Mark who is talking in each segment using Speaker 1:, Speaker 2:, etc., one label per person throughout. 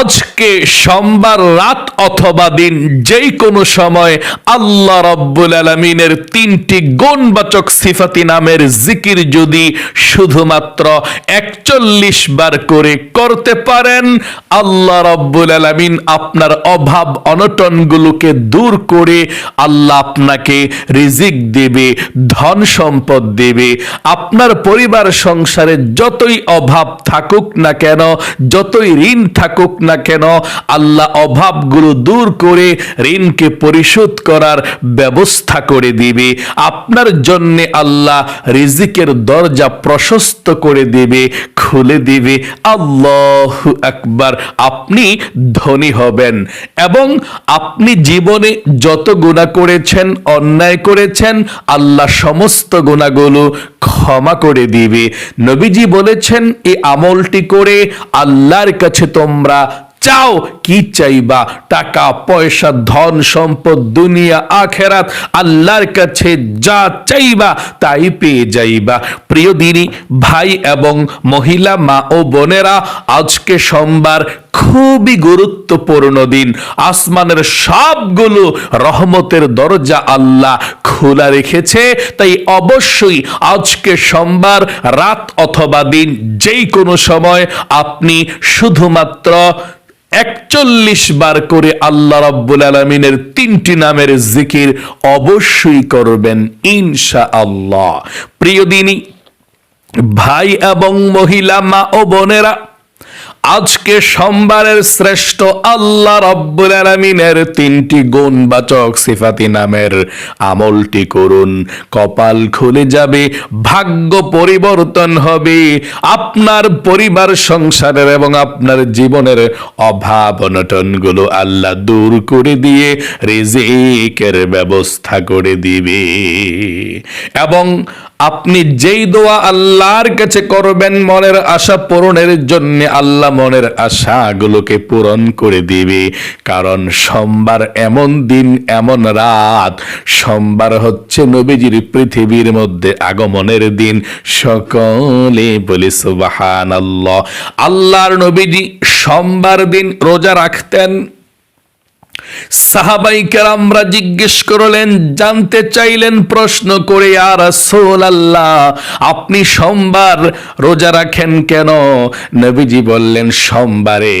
Speaker 1: আজকে সোমবার রাত অথবা দিন যেই কোনো সময় আল্লাহ রব্বুল আলমিনের তিনটি গুণবাচক সিফাতি নামের জিকির যদি শুধুমাত্র একচল্লিশ বার করে করতে পারেন, আল্লাহ রব্বুল আলমিন আপনার অভাব অনটনগুলোকে দূর করে আল্লাহ আপনাকে রিজিক দেবে, ধন সম্পদ দেবে। আপনার পরিবার সংসারে যতই অভাব থাকুক না কেন, যতই ঋণ থাকুক না কেন? আল্লাহ অভাবগুলো দূর করে ঋণকে পরিশোধ করার ব্যবস্থা করে দিবে। আপনার জন্য আল্লাহ রিজিকের দরজা প্রশস্ত করে দিবে, খুলে দিবে। আল্লাহ আকবার। আপনি ধনী হবেন এবং আপনি জীবনে যত গুণা করেছেন, অন্যায় করেছেন, আল্লাহ সমস্ত গুণাগুলো ক্ষমা করে দিবে। নবীজি বলেছেন এই আমলটি করে আল্লাহর কাছে তোমরা চাও? কি চাইবা? টাকা, পয়সা, ধন, সম্পদ, দুনিয়া, আখেরাত, আল্লাহর কাছে যা চাইবা তাই পেয়ে যাইবা। প্রিয় দিনী, ভাই এবং মহিলা, মা ও বোনেরা, আজকে সোমবার খুবই গুরুত্বপূর্ণ দিন। আসমানের সবগুলো রহমতের দরজা আল্লাহ খোলা রেখেছে। তাই অবশ্যই আজকে সোমবার রাত অথবা দিন যেই কোনো সময় আপনি শুধুমাত্র একচল্লিশ বার করে আল্লাহ রাব্বুল আলমিনের তিনটি নামের জিকির অবশ্যই করবেন ইনশা আল্লাহ প্রিয় দিনী, ভাই এবং মহিলা, মা ও বোনেরা আজকে সোমবারের শ্রেষ্ঠ আল্লাহ রব্বুল আলমিনের তিনটি গুণবাচক সিফাতি নামের আমলটি করুন। কপাল খুলে যাবে, ভাগ্য পরিবর্তন হবে, আপনার পরিবার, সংসারের এবং আপনার জীবনের অভাব অনটনগুলো আল্লাহ দূর করে দিয়ে রিজিকের ব্যবস্থা করে দিবে। এবং আপনি যেই দোয়া আল্লাহর কাছে করবেন, মনের আশা পূরণের জন্য আল্লাহ মনের আশাগুলোকে পূরণ করে দিবে। কারণ সোমবার এমন দিন, এমন রাত। সোমবার হচ্ছে নবীজির পৃথিবীর মধ্যে আগমনের দিন। সকলে বলি সুবাহান আল্লাহ আল্লাহর নবীজি সোমবার দিন রোজা রাখতেন। সাহাবাই কেরামরা জিজ্ঞেস করলেন, জানতে চাইলেন প্রশ্ন করে আর আল্লাহ আপনি সোমবার রোজা রাখেন কেন? নবীজি বললেন, সোমবারে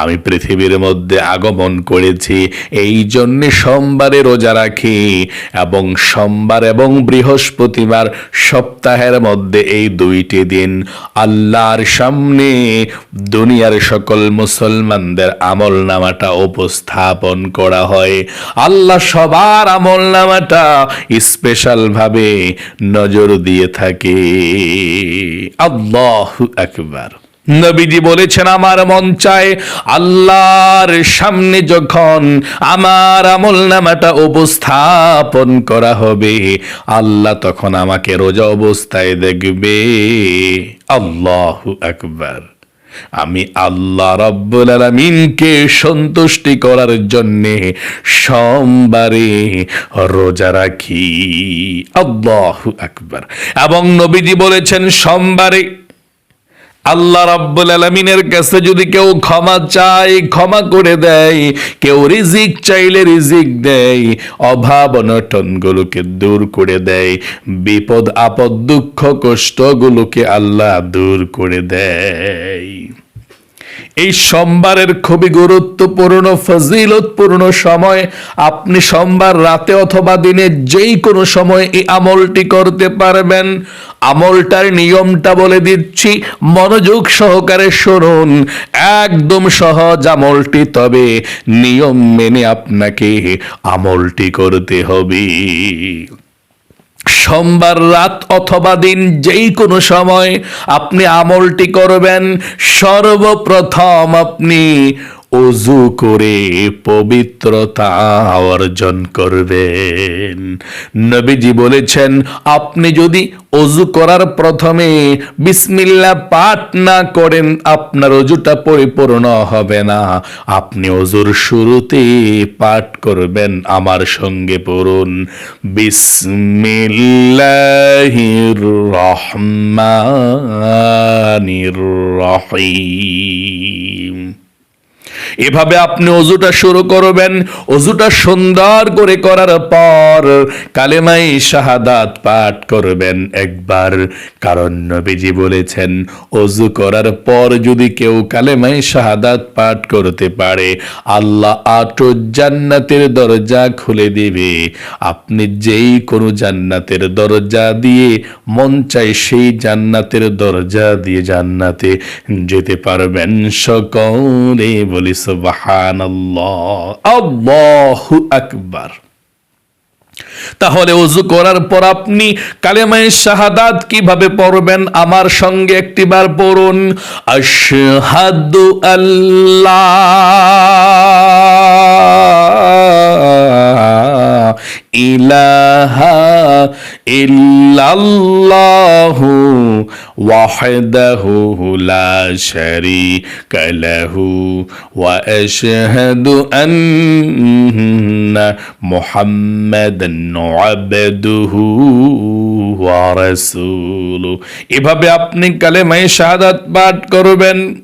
Speaker 1: আমি পৃথিবীর মধ্যে আগমন করেছি, এই জন্য সোমবারে রোজা রাখি এবং সোমবার এবং বৃহস্পতিবার সপ্তাহের মধ্যে এই দুইটি দিন আল্লাহর সামনে দুনিয়ার সকল মুসলমানদের আমল নামাটা উপস্থাপন করা হয়। আল্লাহ সবার আমল নামাটা স্পেশাল ভাবে নজর দিয়ে থাকে। আল্লাহ আকবার। নবীজি বলেছেন, আমার মন চায় আল্লাহর সামনে যখন আমার আমল নামাটা উপস্থাপন করা হবে, আল্লাহ তখন আমাকে রোজা অবস্থায় দেখবে। আল্লাহ আকবার। আমি আল্লাহ রব্বুল আলমিনকে সন্তুষ্টি করার জন্যে সোমবারে রোজা রাখি। আল্লাহ একবার এবং নবীজি বলেছেন, সোমবারে আল্লাহ রাব্বুল আলমিনের কাছে যদি কেউ ক্ষমা চায়, ক্ষমা করে দেয়, কেউ রিজিক চাইলে রিজিক দেয়, অভাব অনটনগুলোকে দূর করে দেয়, বিপদ আপদ, দুঃখ কষ্টগুলোকে আল্লাহ দূর করে দেয়। এই সোমবারের খুবই গুরুত্বপূর্ণ, ফজিলতপূর্ণ সময়। আপনি সোমবার রাতে অথবা দিনে যেই কোনো সময় এই আমলটি করতে পারবেন। আমলটার নিয়মটা বলে দিচ্ছি, মনোযোগ সহকারে শুনুন। একদম সহজ আমলটি, তবে নিয়ম মেনে আপনাকে আমলটি করতে হবে। সোমবার রাত অথবা দিন যেই কোনো সময় আপনি আমলটি করবেন সর্বপ্রথম আপনি অজু করে পবিত্রতা অর্জন করবেন। নবীজি বলেছেন, আপনি যদি অজু করার প্রথমে বিসমিল্লা পাঠ না করেন, আপনার অজুটা পরিপূর্ণ হবে না। আপনি অজুর শুরুতে পাঠ করবেন, আমার সঙ্গে পড়ুন। বিসমিল্লাহির রহমানির রহিম। এভাবে আপনি অজুটা শুরু করবেন, অজুটা সুন্দর করে করার পর কালেমাই শাহাদাত পাঠ করবেন একবার। কারণ নবীজি বলেছেন, অজু করার পর যদি কেউ কালেমাই শাহাদাত পাঠ করতে পারে, আল্লাহ আটো জান্নাতের দরজা খুলে দিবে। আপনি যেই কোনো জান্নাতের দরজা দিয়ে মন চাই সেই জান্নাতের দরজা দিয়ে জান্নাতে যেতে পারবেন সকলে বলি আকবার। তাহলে অজু করার পর আপনি কালেমায় শাহাদাত কীভাবে পড়বেন? আমার সঙ্গে একটিবার পড়ুন। আশহাদু আল্লাহ ইলাহা ইল্লাল্লাহু এভাবে আপনি কালেমায়ে শাহাদাত পাঠ করবেন।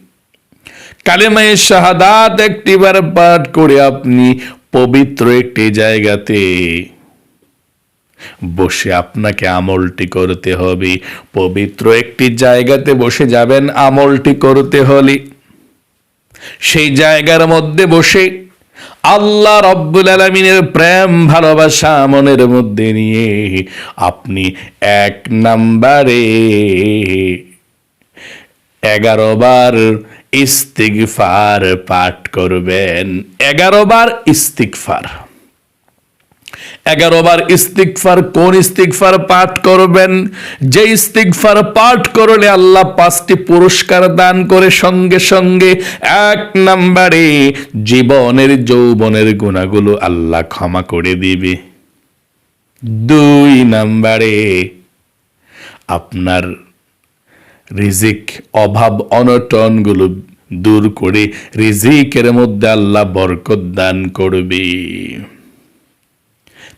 Speaker 1: কালেমায়ে শাহাদাত একটিবার পাঠ করে আপনি পবিত্র একটি জায়গাতে বসে আপনাকে আমলটি করতে হবে। পবিত্র একটি জায়গাতে বসে যাবেন, আমলটি করতে হলে। সেই জায়গার মধ্যে বসে আল্লাহ রব্বুল আলমিনের প্রেম, ভালোবাসা মনের মধ্যে নিয়ে আপনি এক নাম্বারে এগারো বার ইস্তিগফার পাঠ করবেন। এগারো বার ইস্তিগফার। এগারো বার ইস্তিগফার, কোন ইস্তিগফার পাঠ করবেন? যে ইস্তিগফার পাঠ করলে আল্লাহ পাঁচটি পুরস্কার দান করে সঙ্গে সঙ্গে এক নাম্বারে জীবনের, যৌবনের গুণাগুলো আল্লাহ ক্ষমা করে দিবে। দুই নাম্বারে আপনার রিজিক, অভাব, অনটনগুলো দূর করে রিজিকের মধ্যে আল্লাহ বরকত দান করবে।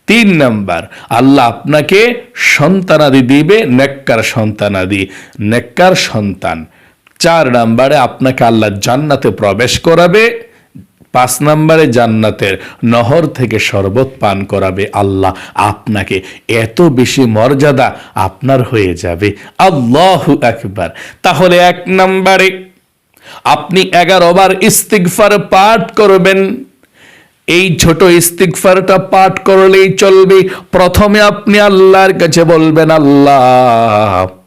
Speaker 1: তিন নাম্বার, আল্লাহ আপনাকে সন্তানাদি দিবে, নেককার সন্তানাদি, নেককার সন্তান। চার নাম্বারে, আপনাকে আল্লাহ জান্নাতে প্রবেশ করাবে। পাঁচ নম্বরে জান্নাতের নহর থেকে শরবত পান করাবে আল্লাহ। আপনাকে এত বেশি মর্যাদা আপনার হয়ে যাবে। আল্লাহ একবার তাহলে এক নম্বরে আপনি এগারো বার ইস্তিগফার পাঠ করবেন। এই ছোট ইস্তিকফারটা পাঠ করলেই চলবে। প্রথমে আপনি আল্লাহর কাছে বলবেন, আল্লাহ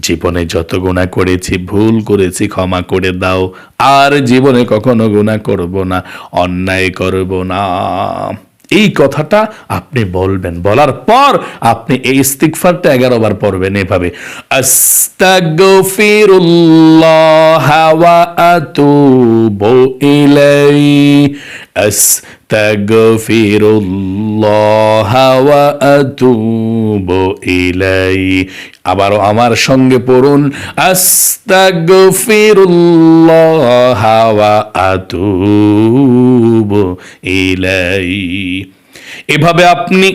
Speaker 1: জীবনে যত গুণা করেছি, ভুল করেছি ক্ষমা করে দাও। আর জীবনে কখনো গুণা করব না, অন্যায় করব না। এই কথাটা আপনি বলবেন, বলার পর আপনি এই ইস্তিগফারটা এগারো বার পড়বেন এভাবে। আস্তাগফিরুল্লাহ ওয়া আতুবু ইলাই আস্তাগফিরুল্লাহ ওয়া আতুবু ইলাই আবারও আমার সঙ্গে পড়ুন, আস্তাগফিরুল্লাহ ওয়া আতুবু ইলাই এভাবে আপনি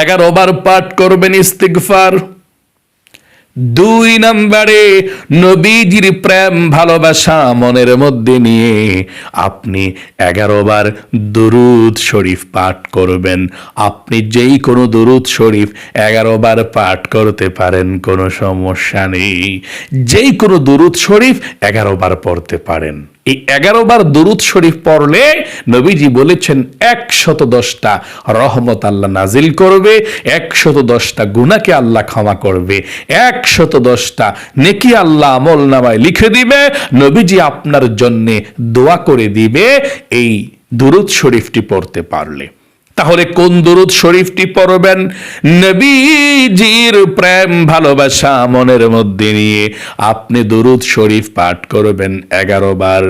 Speaker 1: এগারো বার পাঠ করবেন ইস্তিগফার। দুই নম্বরে নবীজির প্রেম, ভালোবাসা মনের মধ্যে নিয়ে আপনি এগারো বার দরুদ শরীফ পাঠ করবেন। আপনি যেই কোনো দরুদ শরীফ এগারো বার পাঠ করতে পারেন, কোনো সমস্যা নেই। যেই কোনো দরুদ শরীফ এগারো বার পড়তে পারেন। এই এগারো বার দরুদ শরীফ পড়লে নবীজি বলেছেন একশত দশটা রহমত আল্লাহ নাজিল করবে একশত দশটা গুণাকে আল্লাহ ক্ষমা করবে একশত দশটা নেকি আল্লাহ আমল নামায় লিখে দিবে, নবীজি আপনার জন্যে দোয়া করে দিবে, এই দুরুদ শরীফটি পড়তে পারলে। তাহলে কোন দুরুদ শরীফটি পড়বেন? নবীজির প্রেম, ভালোবাসা মনের মধ্যে নিয়ে আপনি দুরুদ শরীফ পাঠ করবেন এগারো বার।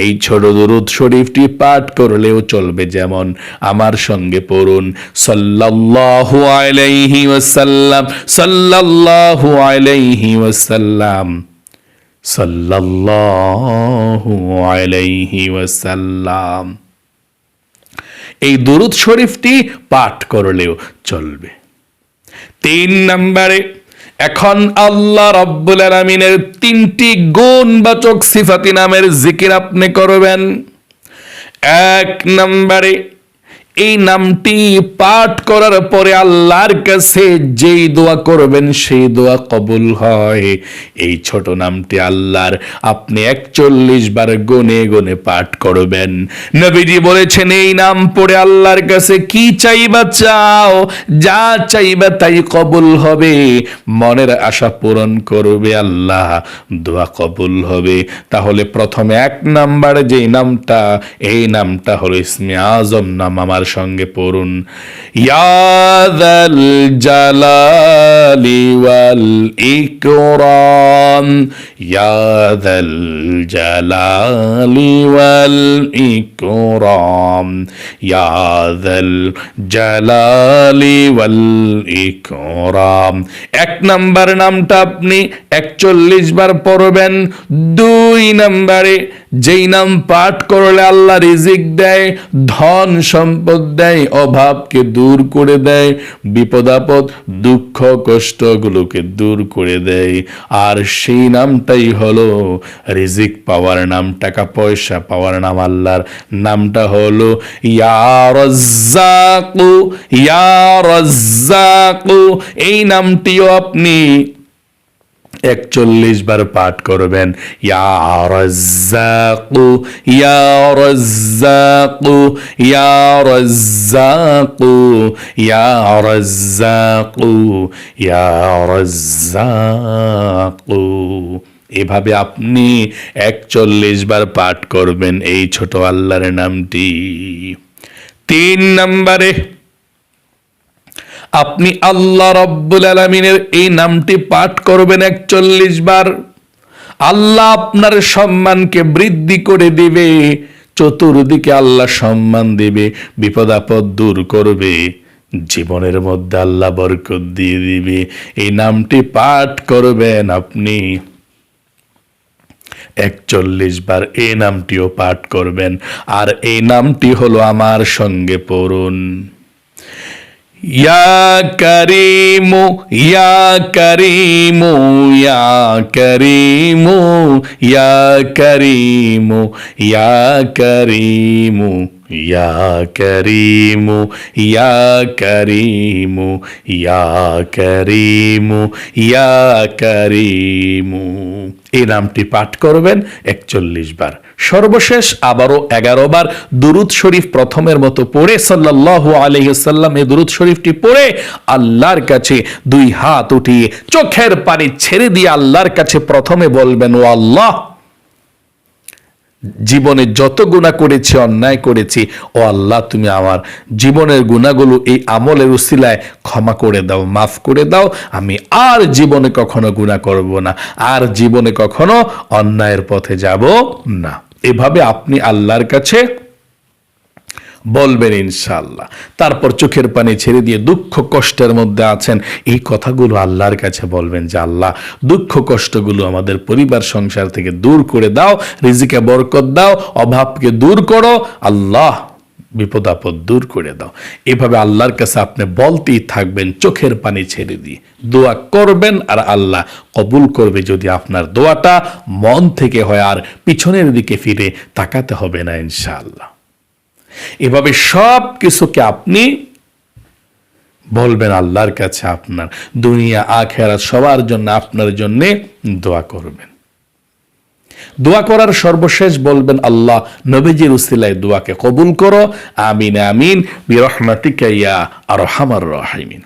Speaker 1: এই ছোট দুরুদ শরীফটি পাঠ করলেও চলবে যেমন আমার সঙ্গে পড়ুন। সাল্লাল্লাহু আলাইহি ওয়াসাল্লাম, সাল্লাল্লাহু আলাইহি ওয়াসাল্লাম, সাল্লাল্লাহু আলাইহি ওয়াসাল্লাম। এই দুরুদ শরীফটি পাঠ করলেও চলবে। তিন নম্বরে, এখন আল্লাহ রব্বুল আলমিনের তিনটি গুণবাচক সিফাতি নামের জিকির আপনি করবেন। এক নম্বরে এই নামটি পাঠ করার পরে আল্লাহর কাছে যেই দোয়া করবেন, সেই দোয়া কবুল হয়। এই ছোট নামটি আল্লাহর। আপনি একচল্লিশ বার গনে গনে পাঠ করবেন। নবীজি বলেছেন, এই নাম পড়ে আল্লাহর কাছে কি চাইবা চাও, যা চাইবা তাই কবুল হবে। মনের আশা পূরণ করবে আল্লাহ, দোয়া কবুল হবে। তাহলে প্রথমে এক নাম্বার যেই নামটা, এই নামটা হলো ইসমে আজম নাম আমার সঙ্গে পড়ুন। ইয়াদাল জালালি ওয়াল ইকরাম। ইয়াদাল জালালি ওয়াল ইকরাম ইয়াদাল জালালি ওয়াল ইকরাম এক নাম্বার নামটা আপনি একচল্লিশ বার পড়বেন। দুই নাম্বারে যেই নাম পাঠ করলে আল্লাহ রিজিক দেয়, ধন সম্পদ দেয়, অভাবকে দূর করে দেয়, বিপদ আপদ, দুঃখ কষ্টগুলোকে দূর করে দেয়। আর সেই নামটাই হলো রিজিক পাওয়ার নাম, টাকা পয়সা পাওয়ার নাম আল্লাহর। নামটা হলো ইয়ারজ্জাকু ইয়ারজ্জাকু এই নামটিও আপনি একচল্লিশ বার পাঠ করবেন। ইয়া রাজ্জাকু ইয়া রাজ্জাকু, ইয়া এভাবে আপনি একচল্লিশ বার পাঠ করবেন এই ছোট আল্লাহর নামটি। তিন নম্বরে, আপনি আল্লাহ রব্বুল আলমিনের এই নামটি পাঠ করবেন একচল্লিশ বার। আল্লাহ আপনার সম্মানকে বৃদ্ধি করে দিবে, চতুর্দিকে আল্লাহ সম্মান দিবে, বিপদ আপদ দূর করবে, জীবনের মধ্যে আল্লাহ বরকত দিয়ে দিবে। এই নামটি পাঠ করবেন আপনি। একচল্লিশ বার এই নামটিও পাঠ করবেন। আর এ নামটি হলো আমার সঙ্গে পড়ুন। या करीमो या करीमो ইয়া करीमो ইয়া করিমু ইয়া করিমু ইয়া করিমু ইয়া করিমু এই নামটি পাঠ করবেন একচল্লিশ বার। সর্বশেষ আবারও এগারো বার দুরুদ শরীফ প্রথমের মতো পড়ে সাল্লাহ আলহিসাল্লাম এই দুরুদ শরীফটি পড়ে আল্লাহর কাছে দুই হাত উঠিয়ে চোখের পানি ছেড়ে দিয়ে আল্লাহর কাছে প্রথমে বলবেন, ও আল্লাহ জীবনে যত গুণা করেছি, অন্যায় করেছি, ও আল্লাহ তুমি আমার জীবনের গুণাগুলো এই আমলের উসিলায় ক্ষমা করে দাও, মাফ করে দাও। আমি আর জীবনে কখনো গুণা করব না, আর জীবনে কখনো অন্যায়ের পথে যাব না। এভাবে আপনি আল্লাহর কাছে বলবেন ইনশাল্লাহ তারপর চোখের পানি ছেড়ে দিয়ে দুঃখ কষ্টের মধ্যে আছেন। এই কথাগুলো আল্লাহর কাছে বলবেন যে, আল্লাহ, দুঃখ কষ্টগুলো আমাদের পরিবার, সংসার থেকে দূর করে দাও, রিজিকে বরকত দাও, অভাবকে দূর করো, আল্লাহ বিপদ আপদ দূর করে দাও। এভাবে আল্লাহর কাছে আপনি বলতেই থাকবেন, চোখের পানি ছেড়ে দিয়ে। দোয়া করবেন আর আল্লাহ কবুল করবে যদি আপনার দোয়াটা মন থেকে হয় আর পিছনের দিকে ফিরে তাকাতে হবে না ইনশাআল্লাহ। এভাবে সব কিছুকে আপনি বলবেন আল্লাহর কাছে আপনার। দুনিয়া আখেরা সবার জন্য, আপনার জন্য দোয়া করবেন। দোয়া করার সর্বশেষ বলবেন, আল্লাহ নবীজির উসিলায় দোয়াকে কবুল করো, আমিন আমিন, বিরহমাতিকা ইয়া আর হামার রাহিমিন।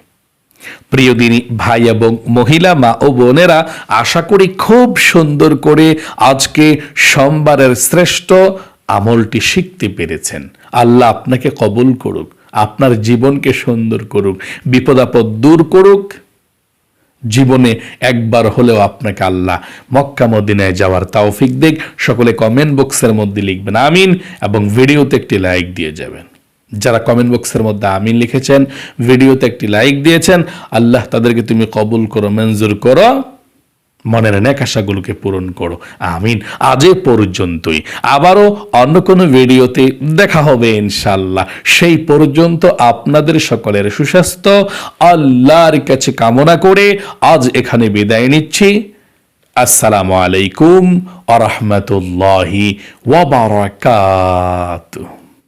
Speaker 1: প্রিয় দিনী, ভাই এবং মহিলা, মা ও বোনেরা, আশা করি খুব সুন্দর করে আজকে সোমবারের শ্রেষ্ঠ আমলটি শিখতে পেরেছেন। আল্লাহ আপনাকে কবুল করুক, আপনার জীবনকে সুন্দর করুক বিপদ আপদ দূর করুক। জীবনে একবার হলেও আপনাকে আল্লাহ মক্কা মদিনায় যাওয়ার তাওফিক দেখ সকলে কমেন্ট বক্সের মধ্যে লিখবেন আমিন এবং ভিডিওতে একটি লাইক দিয়ে যাবেন। যারা কমেন্ট বক্সের মধ্যে আমিন লিখেছেন, ভিডিওতে একটি লাইক দিয়েছেন, আল্লাহ তাদেরকে তুমি কবুল করো, মঞ্জুর করো। মনের নেকাশাগুলোকে পূরণ করো। আমিন। আজ পর্যন্তই। আবারও অন্য কোনো ভিডিওতে দেখা হবে ইনশাল্লাহ সেই পর্যন্ত আপনাদের সকলের সুস্বাস্থ্য, আল্লাহর কাছে কামনা করে আজ এখানে বিদায় নিচ্ছি। আসসালামু আলাইকুম আ রহমতুল্লাহি ওয়াবারাকাতুহু